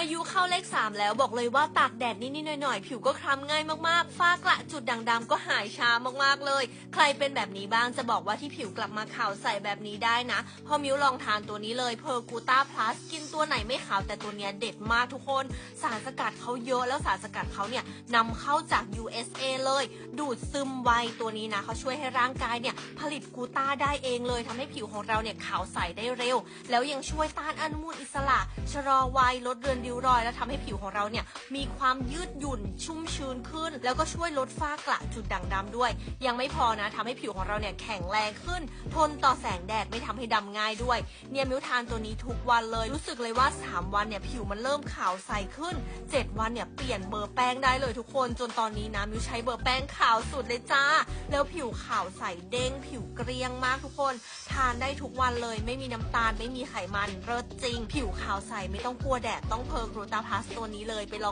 อายุเข้าเลข3แล้วบอกเลยว่าตากแดดนิดๆหน่อยๆ ผิวก็คล้ำง่ายมากๆ ฝ้ากระจุดด่างดำก็หายช้ามากๆเลย ใครเป็นแบบนี้บ้างจะบอกว่าที่ผิวกลับมาขาวใสแบบนี้ได้นะพอมิวลองทานตัวนี้เลยเพอร์กูต้าพลัสกินตัวไหนไม่ขาวแต่ตัวเนี้ยเด็ดมากทุกคน สารสกัดเขาเยอะแล้วสารสกัดเขาเนี่ยนำเข้าจาก USA เลย ดูดซึมไวตัวนี้นะเขาช่วยให้ร่างกายเนี่ยผลิตกูต้าได้เองเลยทำให้ผิวของเราเนี่ยขาวใสได้เร็ว แล้วยังช่วยต้านอนุมูลอิสระ ชะลอวัยลดเรือนริ้วรอย และทำให้ผิวของเราเนี่ยมีความยืดหยุ่นชุ่มชื้นขึ้น แล้วก็ช่วยลดฝ้ากระจุดด่างดำด้วย ยังไม่พอนะทำให้ผิวของเราเนี่ยแข็งแรงขึ้น ทนต่อแสงแดดไม่ทำให้ดำง่ายด้วย เนี่ยมิวทานตัวนี้ทุกวันเลย รู้สึกเลยว่า 3 วันเนี่ยผิวมันเริ่มขาวใสขึ้น 7 วันเนี่ยเปลี่ยนเบอร์แป้งได้เลยทุกคนจนตอนนี้นะมิวใช้เบอร์แป้งขาวสุดเลยจ้า แล้วผิวขาวใสเด้งผิวเกรียงมากทุกคน ทานได้ทุกวันเลย ไม่มีน้ำตาลไม่มีไขมันเลิศจริง ผิวขาวใสไม่ต้องกลัวแดดต้องเพิร์กรูตาพลัสตัวนี้เลยไปลอง